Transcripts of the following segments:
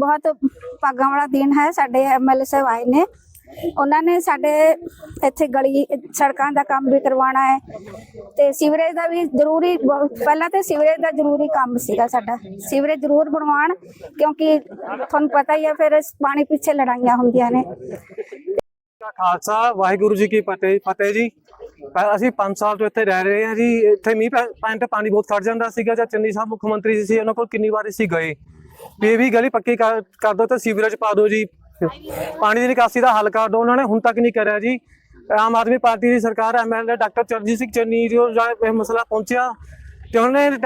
ਬਹੁਤ ਭਾਗਾਂ ਵਾਲਾ ਦਿਨ ਹੈ, ਸਾਡੇ ਐਮਐਲਏ ਸਾਹਿਬ ਆਏ ਨੇ। ਉਹਨਾਂ ਨੇ ਸਾਡੇ ਇੱਥੇ ਗਲੀ, ਸੜਕਾਂ ਦਾ ਕੰਮ ਵੀ ਕਰਵਾਉਣਾ ਹੈ ਤੇ ਸੀਵਰੇਜ ਦਾ ਵੀ ਜ਼ਰੂਰੀ ਪਹਿਲਾਂ ਤੇ ਸੀਵਰੇਜ ਦਾ ਜ਼ਰੂਰੀ ਕੰਮ ਸੀਗਾ ਸਾਡਾ। ਸੀਵਰੇਜ ਜ਼ਰੂਰ ਬਣਵਾਉਣ, ਕਿਉਂਕਿ ਤੁਹਾਨੂੰ ਪਤਾ ਹੀ ਹੈ, ਫਿਰ ਪਾਣੀ ਪਿੱਛੇ ਲੜਾਈਆਂ ਹੁੰਦੀਆਂ ਨੇ। ਖਾਲਸਾ, ਵਾਹਿਗੁਰੂ ਜੀ ਕੀ ਫਤਿਹ ਫਤਿਹ ਜੀ। ਅਸੀਂ 5 ਸਾਲ ਤੋਂ ਇੱਥੇ ਰਹਿ ਰਹੇ ਹਾਂ ਜੀ। ਇੱਥੇ ਮੀਂਹ ਪੈਣ ਤੇ ਪਾਣੀ ਬਹੁਤ ਖੜ ਜਾਂਦਾ ਸੀਗਾ, ਜਾਂ ਚੰਨੀ ਸਾਹਿਬ ਮੁੱਖ ਮੰਤਰੀ ਸੀ, ਉਹਨਾਂ ਕੋਲ ਕਿੰਨੀ ਵਾਰ ਅਸੀਂ ਗਏ। ਵੀ ਇਹ ਵੀ ਗਲੀ ਪੱਕੀ ਕਰ ਕਰ ਦਿਓ ਤੇ ਸੀਵਰੇਜ ਪਾ ਦਿਓ ਜੀ। ਪਾਣੀ ਦੀ ਨਿਕਾਸੀ ਦਾ ਹੱਲ ਕਰ ਦਿਓ ਉਹਨਾਂ ਨੇ ਹੁਣ ਤੱਕ ਨਹੀਂ ਕਰਿਆ ਜੀ। ਆਮ ਆਦਮੀ ਪਾਰਟੀ ਦੀ ਸਰਕਾਰ ਐਮਐਲਏ ਡਾਕਟਰ ਚਰਨਜੀਤ ਸਿੰਘ ਚੰਨੀ ਜੋ ਇਹ ਮਸਲਾ ਪਹੁੰਚਿਆ ਤੇ ਉਹਨਾਂ ਨੇ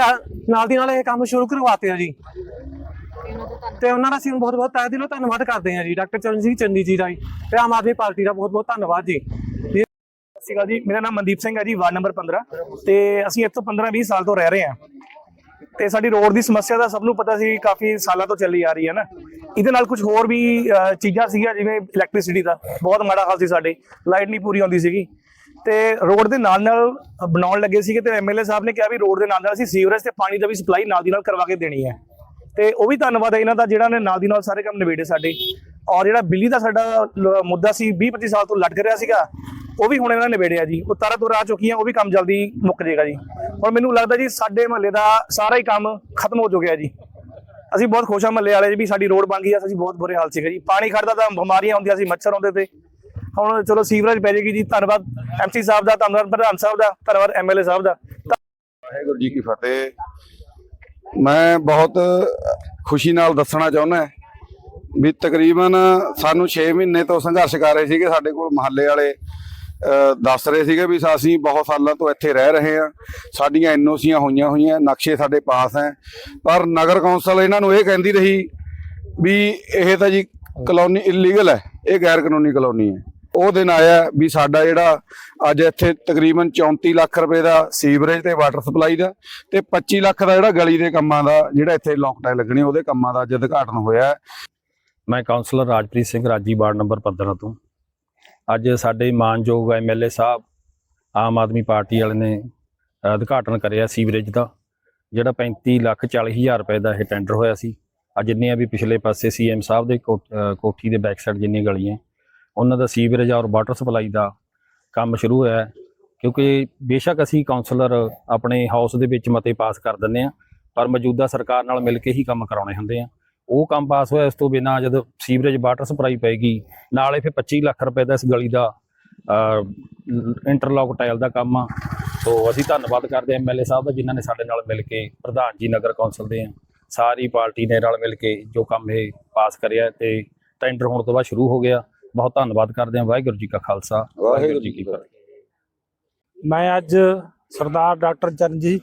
ਨਾਲ ਦੀ ਨਾਲ ਇਹ ਕੰਮ ਸ਼ੁਰੂ ਕਰਵਾਤੇ ਆ ਜੀ। ਤੇ ਉਹਨਾਂ ਦਾ ਅਸੀਂ ਬਹੁਤ ਬਹੁਤ ਤਹਿ ਦਿਲੋਂ ਧੰਨਵਾਦ ਕਰਦੇ ਹਾਂ ਜੀ, ਡਾਕਟਰ ਚਰਨਜੀਤ ਸਿੰਘ ਚੰਨੀ ਜੀ ਦਾ ਜੀ। ਤੇ ਆਮ ਆਦਮੀ ਪਾਰਟੀ ਦਾ ਬਹੁਤ ਬਹੁਤ ਧੰਨਵਾਦ ਜੀ। ਸਤਿ ਸ਼੍ਰੀ ਅਕਾਲ ਜੀ, ਮੇਰਾ ਨਾਮ ਮਨਦੀਪ ਸਿੰਘ ਹੈ ਜੀ, ਵਾਰਡ ਨੰਬਰ 15 ਤੇ ਅਸੀਂ ਇੱਥੋਂ 15 20 ਸਾਲ ਤੋਂ ਰਹਿ ਰਹੇ ਹਾਂ। ਤੇ ਸਾਡੀ ਰੋਡ ਦੀ ਸਮੱਸਿਆ ਦਾ ਸਭ ਨੂੰ ਪਤਾ ਸੀ, ਕਾਫੀ ਸਾਲਾਂ ਤੋਂ ਚੱਲੀ ਆ ਰਹੀ ਹੈ ਨਾ। ਇਹਦੇ ਨਾਲ ਕੁਝ ਹੋਰ ਵੀ ਚੀਜ਼ਾਂ ਸੀਗੀਆਂ, ਜਿਵੇਂ ਇਲੈਕਟ੍ਰਿਸਿਟੀ ਦਾ। ਬਹੁਤ ਮਾੜਾ ਹਾਲ ਸੀ ਸਾਡੇ, ਲਾਈਟ ਨਹੀਂ ਪੂਰੀ ਆਉਂਦੀ ਸੀਗੀ। ਤੇ ਰੋਡ ਦੇ ਨਾਲ ਨਾਲ ਬਣਾਉਣ ਲੱਗੇ ਸੀਗੇ ਤੇ ਐਮਐਲਏ ਸਾਹਿਬ ਨੇ ਕਿਹਾ ਵੀ ਰੋਡ ਦੇ ਨਾਲ ਨਾਲ ਅਸੀਂ ਸੀਵਰੇਜ ਤੇ ਪਾਣੀ ਦਾ ਵੀ ਸਪਲਾਈ ਨਾਲ ਦੀ ਨਾਲ ਕਰਵਾ ਕੇ ਦੇਣੀ ਹੈ। ਤੇ ਉਹ ਵੀ ਧੰਨਵਾਦ ਹੈ ਇਹਨਾਂ ਦਾ, ਜਿਹੜਾ ਨੇ ਨਾਲ ਦੀ ਨਾਲ ਸਾਰੇ ਕੰਮ ਨਿਬੇੜੇ ਸਾਡੇ। ਔਰ ਜਿਹੜਾ ਬਿੱਲੀ ਦਾ ਸਾਡਾ ਮੁੱਦਾ ਸੀ 20 25 ਸਾਲ ਤੋਂ ਲਟਕ ਰਿਹਾ ਸੀਗਾ ਉਹ ਵੀ ਹੁਣ ਇਹਨਾਂ ਨੇ ਨਿਬੇੜਿਆ ਜੀ। ਉਹ ਤਾਰਾ ਤੁਰਾ ਆ ਚੁੱਕੀਆਂ, ਉਹ ਵੀ ਕੰਮ ਜਲਦੀ ਮੁੱਕ ਜਾਏਗਾ ਜੀ। ਹੁਣ ਮੈਨੂੰ ਲੱਗਦਾ ਜੀ, ਸਾਡੇ ਮਹੱਲੇ ਦਾ ਸਾਰਾ ਹੀ ਕੰਮ ਖਤਮ ਹੋ ਚੁੱਕਿਆ ਜੀ। ਅਸੀਂ ਬਹੁਤ ਖੁਸ਼ ਹਾਂ ਮਹੱਲੇ ਵਾਲੇ ਜੀ ਵੀ ਸਾਡੀ ਰੋਡ ਬਣ ਗਈ ਆ, ਅਸੀਂ ਬਹੁਤ ਬੁਰੇ ਹਾਲ ਸੀਗਾ ਜੀ। ਪਾਣੀ ਖੜਦਾ ਤਾਂ ਬਿਮਾਰੀਆਂ ਹੁੰਦੀਆਂ ਸੀ, ਮੱਛਰ ਆਉਂਦੇ ਤੇ। ਹੁਣ ਚਲੋ ਸੀਵਰੇਜ ਪੈ ਜਾਏਗੀ ਜੀ, ਧੰਨਵਾਦ ਐਮਸੀ ਸਾਹਿਬ ਦਾ, ਧੰਨਵਾਦ ਪ੍ਰਧਾਨ ਸਾਹਿਬ ਦਾ, ਧੰਨਵਾਦ ਐਮਐਲਏ ਸਾਹਿਬ ਦਾ। ਵਾਹਿਗੁਰੂ ਜੀ ਕੀ ਫਤਿਹ। ਮੈਂ ਬਹੁਤ ਖੁਸ਼ੀ ਨਾਲ ਦੱਸਣਾ ਚਾਹੁੰਦਾ ਵੀ ਤਕਰੀਬਨ ਸਾਨੂੰ 6 ਮਹੀਨੇ ਤੋਂ ਸੰਘਰਸ਼ ਕਰ ਰਹੇ ਸੀਗੇ ਸਾਡੇ ਕੋਲ ਮਹੱਲੇ ਵਾਲੇ। ਦੱਸ ਰਹੇ ਸੀਗੇ ਵੀ ਅਸੀਂ ਬਹੁਤ ਸਾਲਾਂ ਤੋਂ ਇੱਥੇ ਰਹਿ ਰਹੇ ਹਾਂ। ਸਾਡੀਆਂ ਐਨਓਸੀਆਂ ਹੋਈਆਂ ਹੋਈਆਂ, ਨਕਸ਼ੇ ਸਾਡੇ ਪਾਸ ਹੈ। ਪਰ ਨਗਰ ਕੌਂਸਲ ਇਹਨਾਂ ਨੂੰ ਇਹ ਕਹਿੰਦੀ ਰਹੀ ਵੀ ਇਹ ਤਾਂ ਜੀ ਕਲੋਨੀ ਇਲੀਗਲ ਹੈ, ਇਹ ਗੈਰ ਕਾਨੂੰਨੀ ਕਲੋਨੀ ਹੈ। ਉਹ ਦਿਨ ਆਇਆ ਵੀ ਸਾਡਾ ਜਿਹੜਾ ਅੱਜ ਇੱਥੇ ਤਕਰੀਬਨ 34 ਲੱਖ ਰੁਪਏ ਦਾ ਸੀਵਰੇਜ ਤੇ ਵਾਟਰ ਸਪਲਾਈ ਦਾ ਤੇ 25 ਲੱਖ ਦਾ ਜਿਹੜਾ ਗਲੀ ਦੇ ਕੰਮਾਂ ਦਾ, ਜਿਹੜਾ ਇੱਥੇ ਲੋਕਟਾਈਨ ਲੱਗਣੀ, ਉਹਦੇ ਕੰਮਾਂ ਦਾ ਅੱਜ ਉਦਘਾਟਨ ਹੋਇਆ। ਮੈਂ ਕਾਉਂਸਲਰ ਰਾਜਪ੍ਰੀਤ ਸਿੰਘ ਰਾਜੀ ਵਾਰਡ ਨੰਬਰ 15 ਤੋਂ। ਅੱਜ ਸਾਡੇ ਮਾਨਯੋਗ ਐਮਐਲਏ ਸਾਹਿਬ ਆਮ ਆਦਮੀ ਪਾਰਟੀ ਵਾਲੇ ਨੇ ਉਦਘਾਟਨ ਕਰਿਆ ਸੀਵਰੇਜ ਦਾ, ਜਿਹੜਾ 35 ਲੱਖ 40 ਹਜ਼ਾਰ ਰੁਪਏ ਦਾ ਇਹ ਟੈਂਡਰ ਹੋਇਆ ਸੀ। ਅੱਜ ਜਿੰਨੀਆਂ ਵੀ ਪਿਛਲੇ ਪਾਸੇ ਸੀਐਮ ਸਾਹਿਬ ਦੇ ਕੋ- ਕੋਠੀ ਦੇ ਬੈਕ ਸਾਈਡ ਜਿੰਨੀਆਂ ਗਲੀਆਂ, ਉਹਨਾਂ ਦਾ ਸੀਵਰੇਜ ਔਰ ਵਾਟਰ ਸਪਲਾਈ ਦਾ ਕੰਮ ਸ਼ੁਰੂ ਹੋਇਆ ਕਿਉਂਕਿ ਬੇਸ਼ੱਕ ਅਸੀਂ ਕਾਉਂਸਲਰ ਆਪਣੇ ਹਾਊਸ ਦੇ ਵਿੱਚ ਮਤੇ ਪਾਸ ਕਰ ਦਿੰਦੇ ਆ ਪਰ ਮੌਜੂਦਾ ਸਰਕਾਰ ਨਾਲ ਮਿਲ ਕੇ ਹੀ ਕੰਮ ਕਰਾਉਣੇ ਹੁੰਦੇ ਆ ਉਹ ਕੰਮ ਪਾਸ ਹੋਇਆ ਇਸ ਤੋਂ ਬਿਨਾਂ ਜਦ ਸੀਵਰੇਜ ਵਾਟਰ ਸਪਲਾਈ ਪਏਗੀ ਨਾਲੇ ਫਿਰ 25 ਲੱਖ ਰੁਪਏ ਦਾ ਇਸ ਗਲੀ ਦਾ ਇੰਟਰਲੌਕ ਟਾਇਲ ਦਾ ਕੰਮ ਆ। ਸੋ ਅਸੀਂ ਧੰਨਵਾਦ ਕਰਦੇ ਹਾਂ ਐਮਐਲਏ ਸਾਹਿਬ ਦਾ ਜਿਨ੍ਹਾਂ ਨੇ ਸਾਡੇ ਨਾਲ ਮਿਲ ਕੇ ਪ੍ਰਧਾਨ ਜੀ ਨਗਰ ਕੌਂਸਲ ਦੇ ਆ। ਸਾਰੀ ਪਾਰਟੀ ਨੇ ਨਾਲ ਮਿਲ ਕੇ ਜੋ ਕੰਮ ਇਹ ਪਾਸ ਕਰਿਆ ਤੇ ਟੈਂਡਰ ਹੋਣ ਤੋਂ ਬਾਅਦ ਸ਼ੁਰੂ ਹੋ ਗਿਆ। ਬਹੁਤ ਧੰਨਵਾਦ ਕਰਦੇ ਹਾਂ ਵਾਹਿਗੁਰੂ ਜੀ ਕਾ ਖਾਲਸਾ ਵਾਹਿਗੁਰੂ ਜੀ ਕੀ ਫਤਿਹ। ਮੈਂ ਅੱਜ ਸਰਦਾਰ ਡਾਕਟਰ ਚਰਨਜੀਤ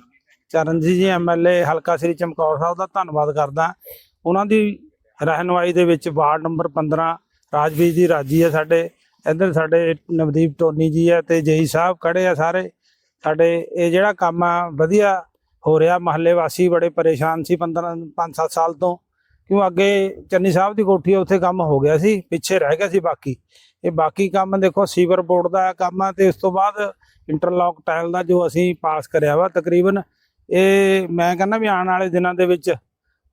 ਚਰਨਜੀਤ ਜੀ ਐਮਐਲਏ ਹਲਕਾ ਸ੍ਰੀ ਚਮਕੌਰ ਸਾਹਿਬ ਦਾ ਧੰਨਵਾਦ ਕਰਦਾ। ਉਹਨਾਂ ਦੀ ਰਹਿਨੁਮਾਈ ਦੇ ਵਿੱਚ ਵਾਰਡ ਨੰਬਰ 15 ਰਾਜਵੀਰ ਜੀ ਰਾਜੀ ਹੈ ਸਾਡੇ। ਇੱਧਰ ਸਾਡੇ ਨਵਦੀਪ ਟੋਨੀ ਜੀ ਹੈ ਤੇ ਜੇਈ ਸਾਹਿਬ ਖੜੇ ਆ ਸਾਰੇ। ਸਾਡੇ ਇਹ ਜਿਹੜਾ ਕੰਮ ਆ, ਵਧੀਆ ਹੋ ਰਿਹਾ। ਮਹੱਲੇ ਵਾਸੀ ਬੜੇ ਪਰੇਸ਼ਾਨ ਸੀ 15 5-7 ਸਾਲ ਤੋਂ। ਕਿਉਂ ਅੱਗੇ ਚੰਨੀ ਸਾਹਿਬ ਦੀ ਕੋਠੀ ਉੱਥੇ ਕੰਮ ਹੋ ਗਿਆ ਸੀ, ਪਿੱਛੇ ਰਹਿ ਗਿਆ ਸੀ ਬਾਕੀ। ਇਹ ਬਾਕੀ ਕੰਮ ਦੇਖੋ, ਸੀਵਰ ਬੋਰਡ ਦਾ ਕੰਮ ਆ ਤੇ ਉਸ ਤੋਂ ਬਾਅਦ ਇੰਟਰਲੌਕ ਟਾਇਲ ਦਾ ਜੋ ਅਸੀਂ ਪਾਸ ਕਰਿਆ ਵਾ ਤਕਰੀਬਨ। ਇਹ ਮੈਂ ਕਹਿੰਦਾ ਵੀ ਆਉਣ ਵਾਲੇ ਦਿਨਾਂ ਦੇ ਵਿੱਚ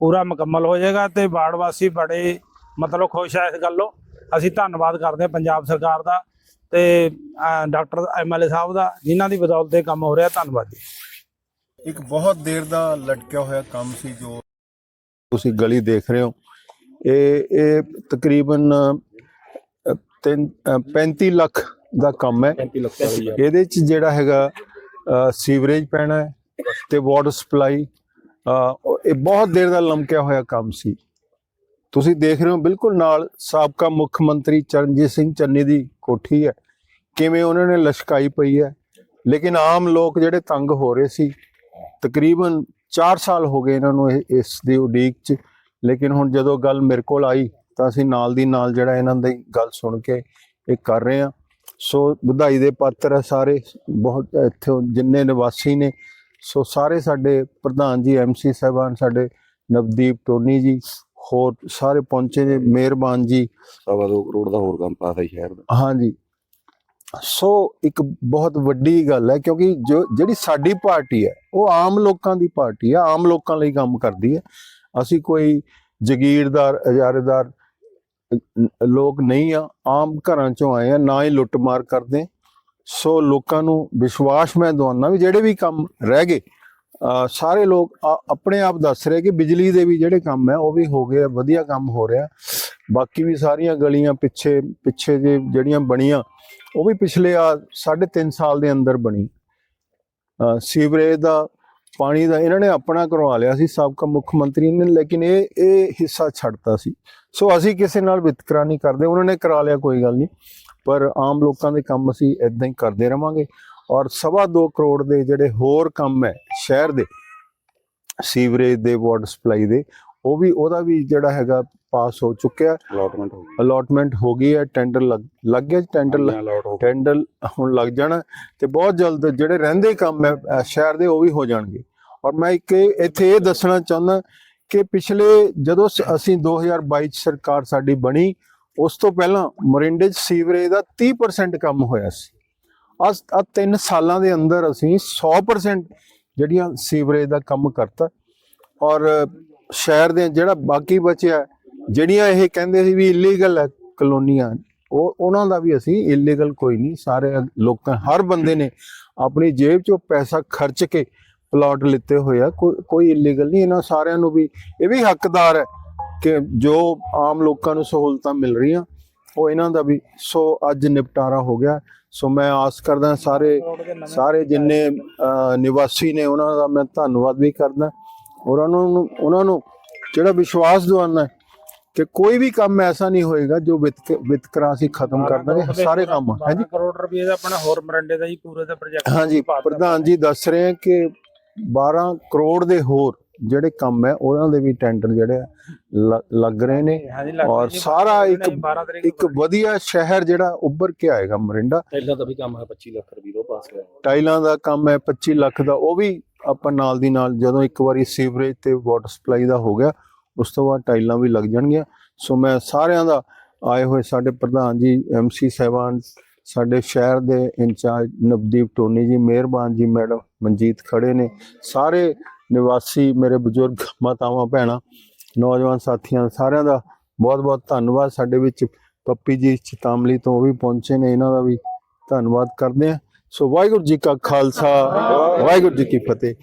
ਪੂਰਾ ਮੁਕੰਮਲ ਹੋ ਜਾਏਗਾ ਤੇ ਵਾਰਡ ਵਾਸੀ ਬੜੇ ਮਤਲਬ ਖੁਸ਼ ਆ ਇਸ ਗੱਲੋਂ। ਅਸੀਂ ਧੰਨਵਾਦ ਕਰਦੇ ਹਾਂ ਪੰਜਾਬ ਸਰਕਾਰ ਦਾ ਤੇ ਡਾਕਟਰ ਐਮਐਲਏ ਸਾਹਿਬ ਦਾ ਜਿਨ੍ਹਾਂ ਦੀ ਬਦੌਲਤ ਇਹ ਕੰਮ ਹੋ ਰਿਹਾ। ਧੰਨਵਾਦ ਜੀ। ਇੱਕ ਬਹੁਤ ਦੇਰ ਦਾ ਲਟਕਿਆ ਹੋਇਆ ਕੰਮ ਸੀ ਜੋ ਤੁਸੀਂ ਗਲੀ ਦੇਖ ਰਹੇ ਹੋ। ਇਹ ਇਹ ਤਕਰੀਬਨ ਅ, ਤਿੰਨ ਅ, 35 ਲੱਖ ਦਾ ਕੰਮ ਹੈ। 35 ਲੱਖ ਰੁਪਏ ਇਹਦੇ ਚ ਜਿਹੜਾ ਹੈਗਾ ਸੀਵਰੇਜ ਪੈਣਾ ਹੈ ਤੇ ਵਾਟਰ ਸਪਲਾਈ ਇਹ ਬਹੁਤ ਦੇਰ ਦਾ ਲਮਕਿਆ ਹੋਇਆ ਕੰਮ ਸੀ। ਤੁਸੀਂ ਦੇਖ ਰਹੇ ਹੋ, ਬਿਲਕੁਲ ਨਾਲ ਸਾਬਕਾ ਮੁੱਖ ਮੰਤਰੀ ਚਰਨਜੀਤ ਸਿੰਘ ਚੰਨੀ ਦੀ ਕੋਠੀ ਹੈ। ਕਿਵੇਂ ਉਹਨਾਂ ਨੇ ਲਸ਼ਕਾਈ ਪਈ ਹੈ। ਲੇਕਿਨ ਆਮ ਲੋਕ ਜਿਹੜੇ ਤੰਗ ਹੋ ਰਹੇ ਸੀ, ਤਕਰੀਬਨ 4 ਸਾਲ ਹੋ ਗਏ ਇਹਨਾਂ ਨੂੰ ਇਹ- ਇਸ ਦੀ ਉਡੀਕ 'ਚ। ਲੇਕਿਨ ਹੁਣ ਜਦੋਂ ਗੱਲ ਮੇਰੇ ਕੋਲ ਆਈ, ਤਾਂ ਅਸੀਂ ਨਾਲ ਦੀ ਨਾਲ ਜਿਹੜਾ ਇਹਨਾਂ ਦੀ ਗੱਲ ਸੁਣ ਕੇ ਇਹ ਕਰ ਰਹੇ ਹਾਂ। ਸੋ ਵਧਾਈ ਦੇ ਪਾਤਰ ਹੈ ਸਾਰੇ। ਬਹੁਤ ਇੱਥੇ ਜਿੰਨੇ ਨਿਵਾਸੀ ਨੇ ਸੋ ਸਾਰੇ ਸਾਡੇ ਪ੍ਰਧਾਨ ਜੀ ਐਮਸੀ ਸਾਹਿਬਾਨ ਸਾਡੇ ਨਵਦੀਪ ਟੋਨੀ ਜੀ ਹੋਰ ਸਾਰੇ ਪਹੁੰਚੇ ਨੇ ਮਿਹਰਬਾਨ ਜੀ। ਸਵਾ ਦੋ ਕਰੋੜ ਦਾ ਹੋਰ ਕੰਮ ਪਾਸ ਹੈ ਸ਼ਹਿਰ ਦਾ। ਹਾਂਜੀ ਸੋ ਇੱਕ ਬਹੁਤ ਵੱਡੀ ਗੱਲ ਹੈ ਕਿਉਂਕਿ ਜੋ ਜਿਹੜੀ ਸਾਡੀ ਪਾਰਟੀ ਹੈ ਉਹ ਆਮ ਲੋਕਾਂ ਦੀ ਪਾਰਟੀ ਹੈ ਆਮ ਲੋਕਾਂ ਲਈ ਕੰਮ ਕਰਦੀ ਹੈ। ਅਸੀਂ ਕੋਈ ਜਗੀਰਦਾਰ ਇਜਾਰੇਦਾਰ ਅ- ਲੋਕ ਨਹੀਂ ਆ ਆਮ ਘਰਾਂ ਚੋਂ ਆਏ ਆ ਨਾ ਹੀ ਲੁੱਟਮਾਰ ਕਰਦੇ। ਸੋ ਲੋਕਾਂ ਨੂੰ ਵਿਸ਼ਵਾਸ ਮੈਂ ਦਵਾਉਣਾ ਵੀ ਜਿਹੜੇ ਵੀ ਕੰਮ ਰਹਿ ਗਏ ਸਾਰੇ ਲੋਕ ਆਪਣੇ ਆਪ ਦੱਸ ਰਹੇ ਕਿ ਬਿਜਲੀ ਦੇ ਵੀ ਜਿਹੜੇ ਕੰਮ ਹੈ ਉਹ ਵੀ ਹੋ ਗਏ ਵਧੀਆ ਕੰਮ ਹੋ ਰਿਹਾ। ਬਾਕੀ ਵੀ ਸਾਰੀਆਂ ਗਲੀਆਂ ਪਿੱਛੇ ਪਿੱਛੇ ਜੇ ਜਿਹੜੀਆਂ ਬਣੀਆਂ, ਉਹ ਵੀ ਪਿਛਲੇ ਆ 3.5 ਸਾਲ ਦੇ ਅੰਦਰ ਬਣੀ। ਸੀਵਰੇਜ ਦਾ, ਪਾਣੀ ਦਾ ਇਹਨਾਂ ਨੇ ਆਪਣਾ ਕਰਵਾ ਲਿਆ ਸੀ, ਸਾਬਕਾ ਮੁੱਖ ਮੰਤਰੀ ਨੇ, ਲੇਕਿਨ ਇਹ ਇਹ ਹਿੱਸਾ ਛੱਡਤਾ ਸੀ। ਸੋ ਅਸੀਂ ਕਿਸੇ ਨਾਲ ਵਿਤਕਰਾ ਨਹੀਂ ਕਰਦੇ, ਉਹਨਾਂ ਨੇ ਕਰਾ ਲਿਆ, ਕੋਈ ਗੱਲ ਨਹੀਂ। ਪਰ ਆਮ ਲੋਕਾਂ ਦੇ ਕੰਮ ਅਸੀਂ ਇਦਾਂ ਹੀ ਕਰਦੇ ਰਵਾਂਗੇ। ਔਰ ਸਵਾ ਦੋ ਕਰੋੜ ਦੇ ਜਿਹੜੇ ਹੋਰ ਕੰਮ ਹੈ ਸ਼ਹਿਰ ਦੇ ਸੀਵਰੇਜ ਦੇ ਵਾਟਰ ਸਪਲਾਈ ਦੇ ਉਹ ਵੀ ਉਹਦਾ ਵੀ ਜਿਹੜਾ ਹੈਗਾ ਪਾਸ ਹੋ ਚੁੱਕਿਆ। ਅਲਾਟਮੈਂਟ ਹੋ ਅਲਾਟਮੈਂਟ ਹੋ ਗਈ ਹੈ ਟੈਂਡਰ ਲੱਗ ਗਿਆ ਟੈਂਡਰ ਗਈ। ਟੈਂਡਰ ਹੁਣ ਲੱਗ ਜਾਣਾ ਤੇ ਬਹੁਤ ਜਲਦ ਜਿਹੜੇ ਰਹਿੰਦੇ ਕੰਮ ਹੈ ਸ਼ਹਿਰ ਦੇ ਉਹ ਵੀ ਹੋ ਜਾਣਗੇ। ਔਰ ਮੈਂ ਇੱਕ ਇੱਥੇ ਇਹ ਦੱਸਣਾ ਚਾਹੁੰਦਾ ਕਿ ਪਿਛਲੇ ਜਦੋਂ ਅਸੀਂ 2022 ਚ ਸਰਕਾਰ ਸਾਡੀ ਬਣੀ ਉਸ ਤੋਂ ਪਹਿਲਾਂ ਮੋਰਿੰਡੇ 'ਚ ਸੀਵਰੇਜ ਦਾ 30% ਕੰਮ ਹੋਇਆ ਸੀ। ਅੱਜ ਆ 3 ਸਾਲਾਂ ਦੇ ਅੰਦਰ ਅਸੀਂ 100% ਜਿਹੜੀਆਂ ਸੀਵਰੇਜ ਦਾ ਕੰਮ ਕਰਤਾ। ਔਰ ਸ਼ਹਿਰ ਦੇ ਜਿਹੜਾ ਬਾਕੀ ਬਚਿਆ, ਜਿਹੜੀਆਂ ਇਹ ਕਹਿੰਦੇ ਸੀ ਵੀ ਇਲੀਗਲ ਹੈ ਕਲੋਨੀਆਂ, ਉਹ, ਉਹਨਾਂ ਦਾ ਵੀ ਅਸੀਂ ਇਲੀਗਲ ਕੋਈ ਨਹੀਂ, ਸਾਰੇ ਲੋਕਾਂ, ਹਰ ਬੰਦੇ ਨੇ ਆਪਣੀ ਜੇਬ ਚੋਂ ਪੈਸਾ ਖਰਚ ਕੇ ਪਲਾਟ ਲਿੱਤੇ ਹੋਏ ਆ ਕੋਈ ਕੋਈ ਇਲੀਗਲ ਨਹੀਂ, ਇਹਨਾਂ ਸਾਰਿਆਂ ਨੂੰ ਵੀ ਇਹ ਵੀ ਹੱਕਦਾਰ ਹੈ। ਕਿ ਜੋ ਆਮ ਲੋਕਾਂ ਨੂੰ ਸਹੂਲਤਾਂ ਮਿਲ ਰਹੀਆਂ ਉਹ ਇਹਨਾਂ ਦਾ ਵੀ। ਸੋ ਅੱਜ ਨਿਪਟਾਰਾ ਹੋ ਗਿਆ। ਸੋ ਮੈਂ ਆਸ ਕਰਦਾ ਸਾਰੇ ਸਾਰੇ ਜਿੰਨੇ ਨਿਵਾਸੀ ਨੇ ਉਹਨਾਂ ਦਾ ਮੈਂ ਧੰਨਵਾਦ ਵੀ ਕਰਦਾ। ਉਹਨਾਂ ਨੂੰ ਉਹਨਾਂ ਨੂੰ ਜਿਹੜਾ ਵਿਸ਼ਵਾਸ ਦਿਵਾਉਣਾ ਹੈ ਕਿ ਕੋਈ ਵੀ ਕੰਮ ਐਸਾ ਨਹੀਂ ਹੋਏਗਾ ਜੋ ਵਿਤਕ ਵਿਤਕਰਾ ਅਸੀਂ ਖਤਮ ਕਰ ਦਾਂਗੇ ਸਾਰੇ ਕੰਮ ਹਾਂਜੀ। 12 ਕਰੋੜ ਰੁਪਏ ਦਾ ਆਪਣਾ ਹੋਰ ਮਰੰਡੇ ਦਾ ਜੀ ਪੂਰੇ ਦਾ ਪ੍ਰੋਜੈਕਟ ਹਾਂਜੀ ਪ੍ਰਧਾਨ ਜੀ ਦੱਸ ਰਹੇ ਕਿ 12 ਕਰੋੜ ਦੇ ਹੋਰ ਜਿਹੜੇ ਕੰਮ ਹੈ ਉਹਨਾਂ ਦੇ ਵੀ ਟੈਂਡਰ ਜਿਹੜੇ ਲੱਗ ਰਹੇ ਨੇ ਔਰ ਸਾਰਾ ਇੱਕ 12 ਤਰੀਕ ਇੱਕ ਵਧੀਆ ਸ਼ਹਿਰ ਜਿਹੜਾ ਉੱਭਰ ਕੇ ਆਏਗਾ ਮਰਿੰਡਾ। ਪਹਿਲਾਂ ਤਾਂ ਵੀ ਕੰਮ ਹੈ 25 ਲੱਖ ਰੁਪਏ ਦਾ ਪਾਸ ਹੋਇਆ। ਟਾਈਲਾਂ ਦਾ ਕੰਮ ਹੈ 25 ਲੱਖ ਦਾ ਉਹ ਵੀ ਆਪਾਂ ਨਾਲ ਦੀ ਨਾਲ ਜਦੋਂ ਇੱਕ ਵਾਰੀ ਸੀਵਰੇਜ ਤੇ ਵਾਟਰ ਸਪਲਾਈ ਦਾ ਹੋ ਗਿਆ ਉਸ ਤੋਂ ਬਾਅਦ ਟਾਈਲਾਂ ਵੀ ਲੱਗ ਜਾਣਗੀਆਂ। ਸੋ ਮੈਂ ਸਾਰਿਆਂ ਦਾ ਆਏ ਹੋਏ ਸਾਡੇ ਪ੍ਰਧਾਨ ਜੀ ਐਮਸੀ ਸਾਹਿਬਾਨ ਸਾਡੇ ਸ਼ਹਿਰ ਦੇ ਇੰਚਾਰਜ ਨਵਦੀਪ ਟੋਨੀ ਜੀ ਮਿਹਰਬਾਨ ਜੀ ਮੈਡਮ ਮਨਜੀਤ ਖੜੇ ਨੇ। ਸਾਰੇ ਨਿਵਾਸੀ ਮੇਰੇ ਬਜ਼ੁਰਗ ਮਾਤਾਵਾਂ, ਭੈਣਾਂ, ਨੌਜਵਾਨ ਸਾਥੀਆਂ ਸਾਰਿਆਂ ਦਾ ਬਹੁਤ ਬਹੁਤ ਧੰਨਵਾਦ। ਸਾਡੇ ਵਿੱਚ ਪੱਪੀ ਜੀ ਚਤਾਮਲੀ ਤੋਂ ਉਹ ਵੀ ਪਹੁੰਚੇ ਨੇ, ਇਹਨਾਂ ਦਾ ਵੀ ਧੰਨਵਾਦ ਕਰਦੇ ਹਾਂ। ਸੋ ਵਾਹਿਗੁਰੂ ਜੀ ਕਾ ਖਾਲਸਾ, ਵਾਹਿਗੁਰੂ ਜੀ ਕੀ ਫਤਿਹ।